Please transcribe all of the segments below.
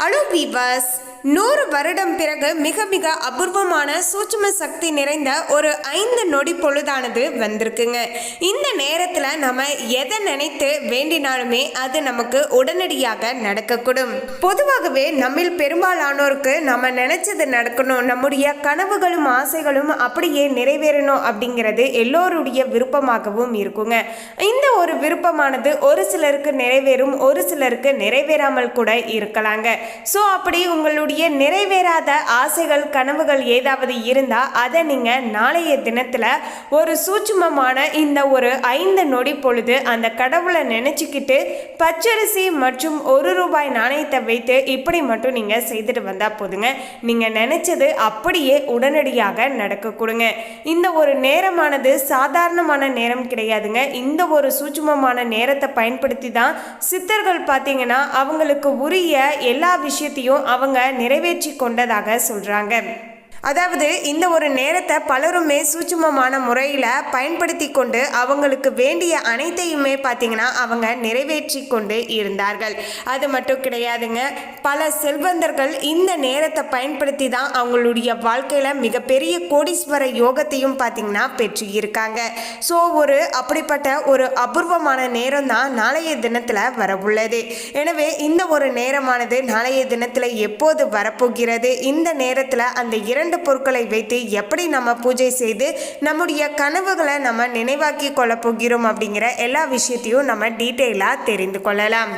Allow viewers நூறு வருடம் பிறகு மிக மிக அபூர்வமான சூட்சும சக்தி நிறைந்த ஒரு ஐந்து நொடி பொழுதானது வந்திருக்குங்க. இந்த நேரத்தில் நம்ம எதை நினைத்து வேண்டினாலுமே அது நமக்கு உடனடியாக நடக்கக்கூடும். பொதுவாகவே நம்மில் பெரும்பாலானோருக்கு நம்ம நினைச்சது நடக்கணும். நம்முடைய கனவுகளும் ஆசைகளும் அப்படியே நிறைவேறணும் அப்படிங்கிறது எல்லோருடைய விருப்பமாகவும் இருக்குங்க. இந்த ஒரு விருப்பமானது ஒரு சிலருக்கு நிறைவேறும் ஒரு சிலருக்கு நிறைவேறாமல் கூட இருக்கலாங்க. ஸோ அப்படி உங்களுடைய நிறைவேறாத ஆசைகள் கனவுகள் ஏதாவது இருந்தால் அதை நீங்கள் நாளைய தினத்தில் ஒரு சூட்சுமமான இந்த ஒரு ஐந்து நொடி பொழுது அந்த கடவுளை நினச்சிக்கிட்டு பச்சரிசி மற்றும் ஒரு ரூபாய் நாணயத்தை வைத்து இப்படி மட்டும் நீங்கள் செய்துட்டு வந்தால் போதுங்க. நீங்கள் நினச்சது அப்படியே உடனடியாக நடக்க கொடுங்க. இந்த ஒரு நேரமானது சாதாரணமான நேரம் கிடையாதுங்க. இந்த ஒரு சூட்சுமமான நேரத்தை பயன்படுத்தி தான் சித்தர்கள் பார்த்தீங்கன்னா அவங்களுக்கு உரிய எல்லா விஷயத்தையும் அவங்க நிறைவேற்றி கொண்டதாக சொல்கிறாங்க அதாவது இந்த ஒரு நேரத்தை பலருமே சூட்சுமமான முறையில் பயன்படுத்தி கொண்டு அவங்களுக்கு வேண்டிய அனைத்தையுமே பார்த்தீங்கன்னா அவங்க நிறைவேற்றி கொண்டு இருந்தார்கள். அது மட்டும் கிடையாதுங்க. பல செல்வந்தர்கள் இந்த நேரத்தை பயன்படுத்தி தான் அவங்களுடைய வாழ்க்கையில் மிகப்பெரிய கோடீஸ்வர யோகத்தையும் பார்த்தீங்கன்னா பெற்று இருக்காங்க ஸோ ஒரு அப்படிப்பட்ட ஒரு அபூர்வமான நேரம் தான் நாளைய தினத்தில் வரவுள்ளது. எனவே இந்த ஒரு நேரமானது நாளைய தினத்தில் எப்போது வரப்போகிறது? இந்த நேரத்தில் அந்த இரண்டு இரண்டு பொருட்களை வைத்து எப்படி நம்ம பூஜை செய்து நம்முடைய கனவுகளை நம்ம நினைவாக்கி கொள்ள போகிறோம் அப்படிங்கிற எல்லா விஷயத்தையும் நம்ம டீட்டெயிலாக தெரிந்து கொள்ளலாம்.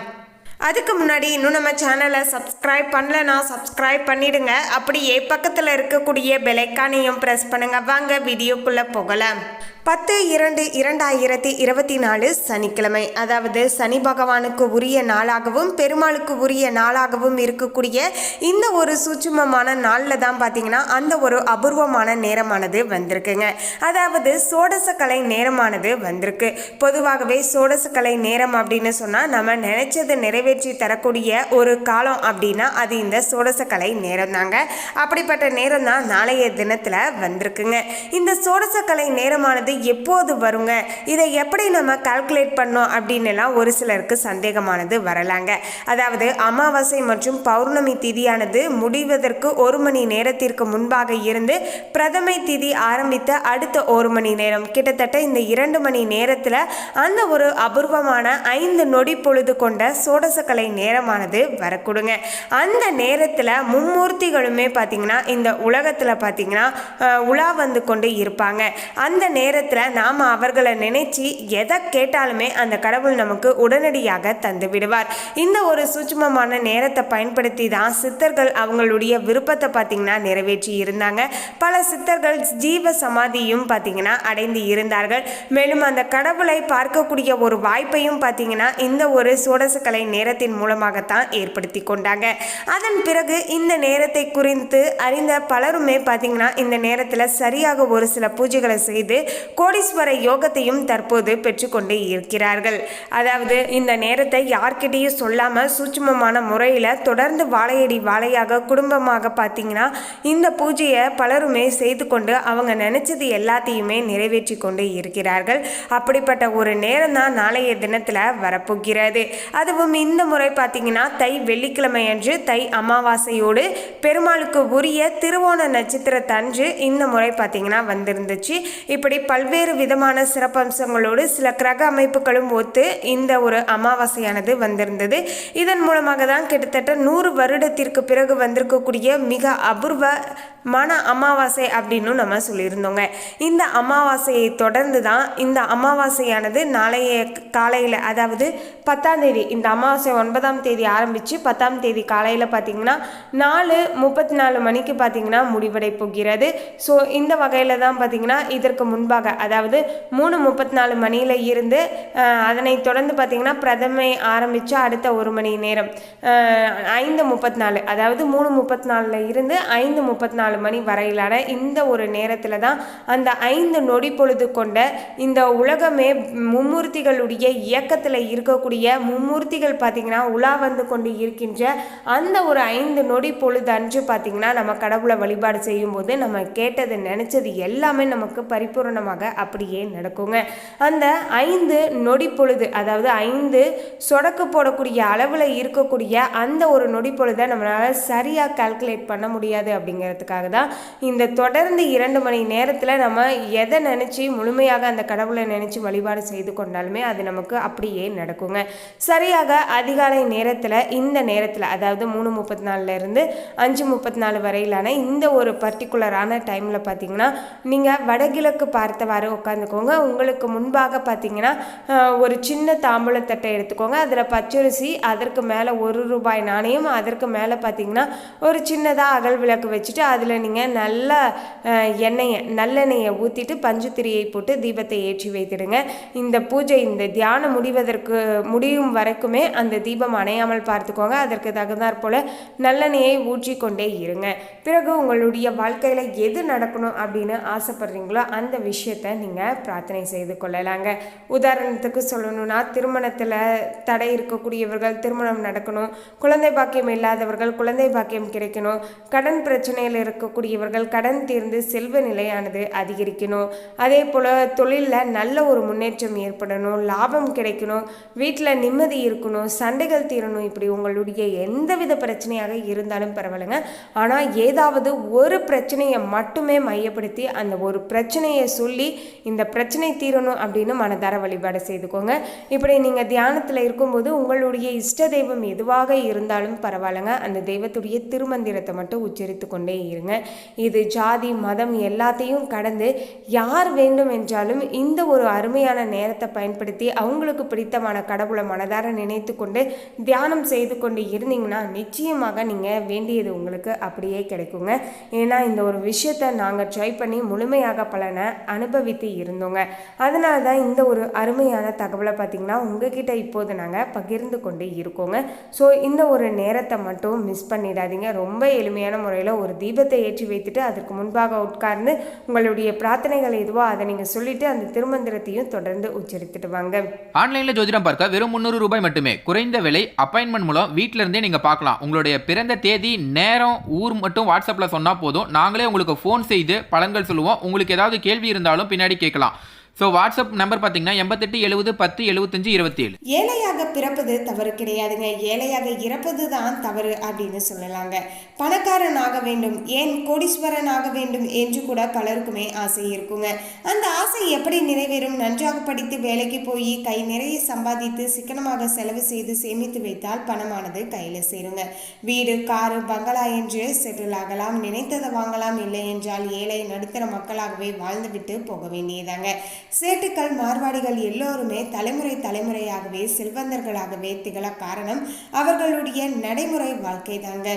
அதுக்கு முன்னாடி இன்னும் நம்ம சேனலை சப்ஸ்கிரைப் பண்ணலனா சப்ஸ்கிரைப் பண்ணிடுங்க. அப்படியே பக்கத்தில் இருக்கக்கூடிய பெலைக்கானையும் ப்ரெஸ் பண்ணுங்கள் வாங்க வீடியோக்குள்ளே போகலாம். பத்து இரண்டு இரண்டாயிரத்தி இருபத்தி நாலு சனிக்கிழமை. அதாவது சனி பகவானுக்கு உரிய நாளாகவும் பெருமாளுக்கு உரிய நாளாகவும் இருக்கக்கூடிய இந்த ஒரு சூட்சுமமான நாளில் தான் பார்த்தீங்கன்னா அந்த ஒரு அபூர்வமான நேரமானது வந்திருக்குங்க. அதாவது சோடசக்கலை நேரமானது வந்திருக்கு. பொதுவாகவே சோடசக்கலை நேரம் அப்படின்னு சொன்னால் நம்ம நினைச்சது நிறைவேற்றி தரக்கூடிய ஒரு காலம் அப்படின்னா அது இந்த சோடசக்கலை நேரம் தாங்க அப்படிப்பட்ட நேரம் தான் நாளைய தினத்தில் வந்திருக்குங்க. இந்த சோடசக்கலை நேரமானது எப்போது வருங்க? இதை எப்படி நம்ம கால்குலேட் பண்ணோம் அப்படின்னு எல்லாம் ஒரு சிலருக்கு சந்தேகமானது வரலாங்க. அதாவது அமாவாசை மற்றும் பௌர்ணமி திதியானது முடிவதற்கு ஒரு மணி நேரத்திற்கு முன்பாக இருந்து பிரதமை திதி ஆரம்பித்த அடுத்த ஒரு மணி நேரம். கிட்டத்தட்ட இந்த இரண்டு மணி நேரத்தில் அந்த ஒரு அபூர்வமான ஐந்து நொடி பொழுது கொண்ட சோடசக்கலை நேரமானது வரக்கூடுங்க. அந்த நேரத்தில் மும்மூர்த்திகளுமே பார்த்தீங்கன்னா இந்த உலகத்தில் பார்த்தீங்கன்னா உலா வந்து கொண்டு இருப்பாங்க. அந்த நேரத்தில் நாம் அவர்களை நினைச்சு எதை கேட்டாலுமே அந்த கடவுள் நமக்கு உடனடியாக தந்து விடுவார். இந்த ஒரு சூட்சுமமான நேரத்தை பயன்படுத்தி தான் சித்தர்கள் அவங்களுடைய விருப்பத்தை பார்த்தீங்கன்னா நிறைவேற்றி இருந்தாங்க. பல சித்தர்கள் ஜீவ சமாதியும் பார்த்தீங்கன்னா அடைந்து இருந்தார்கள். மேலும் அந்த கடவுளை பார்க்கக்கூடிய ஒரு வாய்ப்பையும் பார்த்தீங்கன்னா இந்த ஒரு சோடசக்கலை நேரத்தின் மூலமாகத்தான் ஏற்படுத்தி கொண்டாங்க. அதன் பிறகு இந்த நேரத்தை குறித்து அறிந்த பலருமே பார்த்தீங்கன்னா இந்த நேரத்தில் சரியாக ஒரு சில பூஜைகளை செய்து கோடீஸ்வர யோகத்தையும் தற்போது பெற்றுக்கொண்டு இருக்கிறார்கள். அதாவது இந்த நேரத்தை யார்கிட்டையும் சொல்லாமல் சூட்சுமமான முறையில் தொடர்ந்து வாழையடி வாழையாக குடும்பமாக பார்த்தீங்கன்னா இந்த பூஜையை பலருமே செய்து கொண்டு அவங்க நினைச்சது எல்லாத்தையுமே நிறைவேற்றி கொண்டு இருக்கிறார்கள். அப்படிப்பட்ட ஒரு நேரம் தான் நாளைய தினத்தில் வரப்போகிறது. அதுவும் இந்த முறை பார்த்தீங்கன்னா தை வெள்ளிக்கிழமை அன்று தை அமாவாசையோடு பெருமாளுக்கு உரிய திருவோண நட்சத்திரத்தன்று இந்த முறை பார்த்தீங்கன்னா வந்திருந்துச்சு. இப்படி பல பல்வேறு விதமான சிறப்பம்சங்களோடு சில கிரக அமைப்புகளும் ஒத்து இந்த ஒரு அமாவாசையானது வந்திருந்தது. இதன் மூலமாக தான் கிட்டத்தட்ட நூறு வருடத்திற்கு பிறகு வந்திருக்கக்கூடிய மிக அபூர்வ மன அமாவாசை அப்படின்னு நம்ம சொல்லியிருந்தோங்க. இந்த அமாவாசையை தொடர்ந்து தான் இந்த அமாவாசையானது நாளைய காலையில் அதாவது பத்தாம் தேதி இந்த அமாவாசை ஒன்பதாம் தேதி ஆரம்பித்து பத்தாம் தேதி காலையில் பார்த்தீங்கன்னா நாலு முப்பத்தி நாலு மணிக்கு பார்த்தீங்கன்னா முடிவடை போகிறது. ஸோ இந்த வகையில் தான் பார்த்தீங்கன்னா இதற்கு முன்பாக அதாவது மூணு முப்பத்தி நாலு மணியில் இருந்து அதனை தொடர்ந்து பார்த்தீங்கன்னா பிரதமை ஆரம்பித்து அடுத்த ஒரு மணி நேரம் ஐந்து முப்பத்தி நாலு அதாவது மூணு முப்பத்தி நாலில் இருந்து ஐந்து முப்பத்தி நாலு நாலு மணி வரையிலான இந்த ஒரு நேரத்தில் தான் அந்த ஐந்து நொடி பொழுது கொண்ட இந்த உலகமே மும்மூர்த்திகளுடைய இயக்கத்தில் இருக்கக்கூடிய மும்மூர்த்திகள் பார்த்திங்கன்னா உலா வந்து கொண்டு இருக்கின்ற அந்த ஒரு ஐந்து நொடி பொழுது அன்று பார்த்திங்கன்னா நம்ம கடவுளை வழிபாடு செய்யும்போது நம்ம கேட்டது நினச்சது எல்லாமே நமக்கு பரிபூரணமாக அப்படியே நடக்குங்க. அந்த ஐந்து நொடி பொழுது அதாவது ஐந்து சொடக்கு போடக்கூடிய அளவில் இருக்கக்கூடிய அந்த ஒரு நொடி பொழுதை நம்மளால் சரியாக கால்குலேட் பண்ண முடியாது அப்படிங்கிறதுக்காக தான் இந்த தொடர்ந்து இரண்டு மணி நேரத்தில் நம்ம எதை நினச்சி முழுமையாக அந்த கடவுளை நினச்சி வழிபாடு செய்து கொண்டாலுமே அது நமக்கு அப்படியே நடக்குங்க. சரியாக அதிகாலை நேரத்தில் இந்த நேரத்தில் அதாவது மூணு முப்பத்தி நாலுலேருந்து அஞ்சு முப்பத்தி நாலு வரையிலான இந்த ஒரு பர்டிகுலரான டைமில் பார்த்தீங்கன்னா நீங்கள் வடகிழக்கு பார்த்தவாறு உட்காந்துக்கோங்க உங்களுக்கு முன்பாக பார்த்தீங்கன்னா ஒரு சின்ன தாம்பூலத்தட்டை எடுத்துக்கோங்க. அதில் பச்சரிசி அதற்கு மேலே ஒரு ரூபாய் நாணயம் அதற்கு மேலே பார்த்தீங்கன்னா ஒரு சின்னதாக அகல் விளக்கு வச்சுட்டு அதில் நீங்கள் நல்லா எண்ணெயை நல்லெண்ணெயை ஊற்றிட்டு பஞ்சுத்திரியை போட்டு தீபத்தை ஏற்றி வைத்திடுங்க. இந்த பூஜை இந்த தியானம் முடிவதற்கு முடியும் வரைக்குமே அந்த தீபம் அணையாமல் பார்த்துக்கோங்க. அதற்கு தகுந்தாற் போல் நல்லெண்ணெயை ஊற்றி கொண்டே இருங்க. பிறகு உங்களுடைய வாழ்க்கையில் எது நடக்கணும் அப்படின்னு ஆசைப்படுறீங்களோ அந்த விஷயத்தை நீங்கள் பிரார்த்தனை செய்து கொள்ளலாங்க. உதாரணத்துக்கு சொல்லணும்னா திருமணத்தில் தடை இருக்கக்கூடியவர்கள் திருமணம் நடக்கணும். குழந்தை பாக்கியம் இல்லாதவர்கள் குழந்தை பாக்கியம் கிடைக்கணும். கடன் பிரச்சனையில் இருக்கக்கூடியவர்கள் கடன் தீர்ந்து செல்வ நிலையானது அதிகரிக்கணும். அதே போல் தொழிலில் நல்ல ஒரு முன்னேற்றம் ஏற்படணும் லாபம் கிடைக்கணும் வீட்டில் நிம்மதி இருக்கணும் சண்டைகள் தீரணும். இப்படி உங்களுடைய எந்தவித பிரச்சனையாக இருந்தாலும் பரவாயில்லைங்க. ஆனால் ஏதாவது ஒரு பிரச்சனையை மட்டுமே மையப்படுத்தி அந்த ஒரு பிரச்சனையை சொல்லி இந்த பிரச்சனை தீரணும் அப்படின்னு மனதார வழிபாடு செய்துக்கோங்க. இப்படி நீங்கள் தியானத்தில் இருக்கும்போது உங்களுடைய இஷ்ட தெய்வம் எதுவாக இருந்தாலும் பரவாயில்லைங்க. அந்த தெய்வத்துடைய திருமந்திரத்தை மட்டும் உச்சரித்து கொண்டே இருங்க. இது ஜாதி மதம் எல்லாத்தையும் கடந்து யார் வேண்டும் என்றாலும் இந்த ஒரு அருமையான நேரத்தை பயன்படுத்தி அவங்களுக்கு பிடித்தமான கடவுளை மனதார நினைத்து கொண்டு தியானம் செய்து கொண்டு இருந்தீங்கன்னா நிச்சயமாக நீங்கள் வேண்டியது உங்களுக்கு அப்படியே கிடைக்குங்க. ஏன்னா இந்த ஒரு விஷயத்தை நாங்கள் ட்ரை பண்ணி முழுமையாக பலனை அனுபவித்து இருந்தோங்க. அதனால தான் இந்த ஒரு அருமையான தகவலை பார்த்திங்கன்னா உங்ககிட்ட இப்போது நாங்கள் பகிர்ந்து கொண்டு இருக்கோங்க. ஸோ இந்த ஒரு நேரத்தை மட்டும் மிஸ் பண்ணிடாதீங்க. ரொம்ப எளிமையான முறையில் ஒரு தீபத்தை ஏற்றி வைத்துட்டு அதற்கு முன்பாக உட்கார்ந்து உங்களுடைய பிரார்த்தனைகள் எதுவோ அதை நீங்கள் சொல்லிட்டு அந்த திருமந்திரத்தையும் தொடர்ந்து உச்சரித்துட்டு வாங்க. ஆன்லைன்ல ஜோதிடம் பார்க்க வெறும் முந்நூறு ரூபாய் மட்டுமே. குறைந்த விலை அப்பாயின்மெண்ட் மூலம் வீட்ல இருந்தே நீங்க பார்க்கலாம். உங்களுடைய பிறந்த தேதி நேரம் ஊர் மட்டும் வாட்ஸ்அப்ல சொன்னா போதும். நாங்களே உங்களுக்கு ஃபோன் செய்து பலன்கள் சொல்லுவோம். உங்களுக்கு ஏதாவது கேள்வி இருந்தாலும் பின்னாடி கேட்கலாம். ஸோ வாட்ஸ்அப் நம்பர் பார்த்தீங்கன்னா எண்பத்தெட்டு எழுபது பத்து எழுபத்தஞ்சு இருபத்தி ஏழு ஏழையாக பிறப்பது தவறு கிடையாதுங்க. ஏழையாக இறப்பது தான் தவறு அப்படின்னு சொல்லலாங்க. பணக்காரன் ஆக வேண்டும் ஏன் கோடீஸ்வரன் ஆக வேண்டும் என்று கூட பலருக்குமே ஆசை இருக்குங்க. அந்த ஆசை எப்படி நிறைவேறும்? நன்றாக படித்து வேலைக்கு போய் கை நிறைய சம்பாதித்து சிக்கனமாக செலவு செய்து சேமித்து வைத்தால் பணமானது கையில் சேருங்க. வீடு காரு பங்களா என்று செட்டில் ஆகலாம். நினைத்ததை வாங்கலாம். இல்லை என்றால் ஏழை நடுத்தர மக்களாகவே வாழ்ந்துவிட்டு போக வேண்டியதாங்க சேட்டுக்கள் மார்வாடிகள் எல்லோருமே தலைமுறை தலைமுறையாகவே செல்வந்தர்களாகவே திகழ காரணம் அவர்களுடைய நடைமுறை வாழ்க்கை தாங்க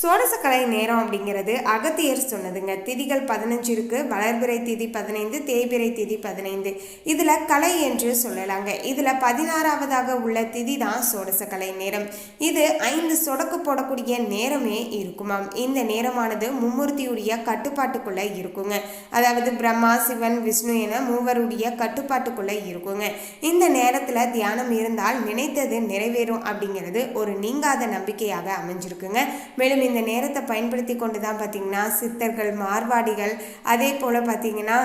சோடசக்கலை நேரம் அப்படிங்கிறது அகத்தியர் சொன்னதுங்க. திதிகள் பதினஞ்சு இருக்கு வளர்பிறை திதி பதினைந்து தேய்பிறை திதி பதினைந்து. இதில் கலை என்று சொல்லலாங்க. இதில் பதினாறாவதாக உள்ள திதி தான் சோடசக்கலை நேரம். இது ஐந்து சொடக்கு போடக்கூடிய நேரமே இருக்குமாம் இந்த நேரமானது மும்மூர்த்தியுடைய கட்டுப்பாட்டுக்குள்ள இருக்குங்க. அதாவது பிரம்மா சிவன் விஷ்ணு என மூவருடைய கட்டுப்பாட்டுக்குள்ள இருக்குங்க. இந்த நேரத்தில் தியானம் இருந்தால் நினைத்தது நிறைவேறும் அப்படிங்கிறது ஒரு நீங்காத நம்பிக்கையாக அமைஞ்சிருக்குங்க. மேலும் இந்த நேரத்தை பயன்படுத்தி கொண்டு தான் பார்த்திங்கன்னா சித்தர்கள் மார்வாடிகள் அதே போல் பார்த்திங்கன்னா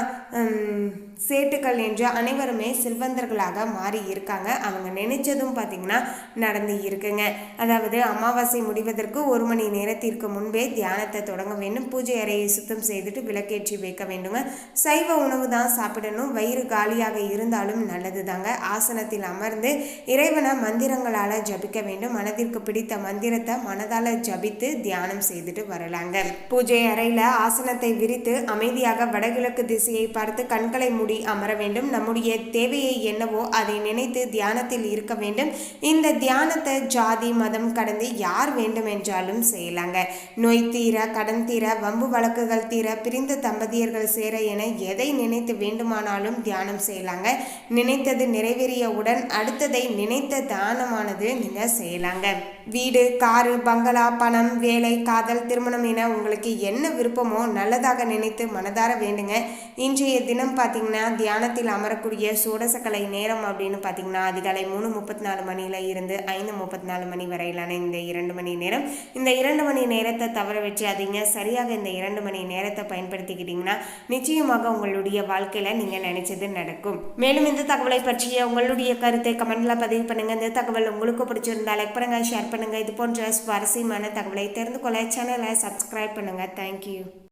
சேட்டுக்கள் என்று அனைவருமே செல்வந்தர்களாக மாறி இருக்காங்க. அவங்க நினைச்சதும் பார்த்தீங்கன்னா நடந்து இருக்குங்க. அதாவது அமாவாசை முடிவதற்கு ஒரு மணி நேரத்திற்கு முன்பே தியானத்தை தொடங்க வேண்டும். பூஜை அறையை சுத்தம் செய்துட்டு விளக்கேற்றி வைக்க வேண்டுங்க. சைவ உணவு தான் சாப்பிடணும். வயிறு காலியாக இருந்தாலும் நல்லது தாங்க ஆசனத்தில் அமர்ந்து இறைவனை மந்திரங்களால் ஜபிக்க வேண்டும். மனதிற்கு பிடித்த மந்திரத்தை மனதால் ஜபித்து தியானம் செய்துட்டு வரலாங்க. பூஜை அறையில் ஆசனத்தை விரித்து அமைதியாக வடகிழக்கு திசையை பார்த்து கண்களை முடி மூடி அமர வேண்டும். நம்முடைய தேவையை என்னவோ அதை நினைத்து தியானத்தில் இருக்க வேண்டும். இந்த தியானத்தை ஜாதி மதம் கடந்து யார் வேண்டும் என்றாலும் செய்யலாங்க. நோய் தீர கடன் தீர வம்பு வழக்குகள் தீர பிரிந்த தம்பதியர்கள் சேர என எதை நினைத்து வேண்டுமானாலும் தியானம் செய்யலாங்க. நினைத்தது நிறைவேறியவுடன் அடுத்ததை நினைத்த தானமானது நீங்க செய்யலாங்க. வீடு காரு பங்களா பணம் வேலை காதல் திருமணம் என உங்களுக்கு என்ன விருப்பமோ நல்லதாக நினைத்து மனதார வேண்டுங்க. இன்றைய தினம் பார்த்தீங்கன்னா தியானத்தில் அமரக்கூடிய சூடசக்கலை நேரம் அப்படின்னு பார்த்தீங்கன்னா அதிகாலை மூணு முப்பத்தி நாலு மணியில இருந்து ஐந்து முப்பத்தி நாலு மணி வரையிலான இந்த இரண்டு மணி நேரம். இந்த இரண்டு மணி நேரத்தை தவற வச்சாதீங்க சரியாக இந்த இரண்டு மணி நேரத்தை பயன்படுத்திக்கிட்டீங்கன்னா நிச்சயமாக உங்களுடைய வாழ்க்கையில நீங்கள் நினைச்சது நடக்கும். மேலும் இந்த தகவலை பற்றிய உங்களுடைய கருத்தை கமெண்ட்ல பதிவு பண்ணுங்க. இந்த தகவல் உங்களுக்கு பிடிச்சிருந்தா லைக் பண்ணுங்க ஷேர் பண்ணுங்க. இது போன்ற சுவாரஸ்யமான தகவலை தெரிந்து கொள்ள சேனலை சப்ஸ்கிரைப் பண்ணுங்க. தேங்க்யூ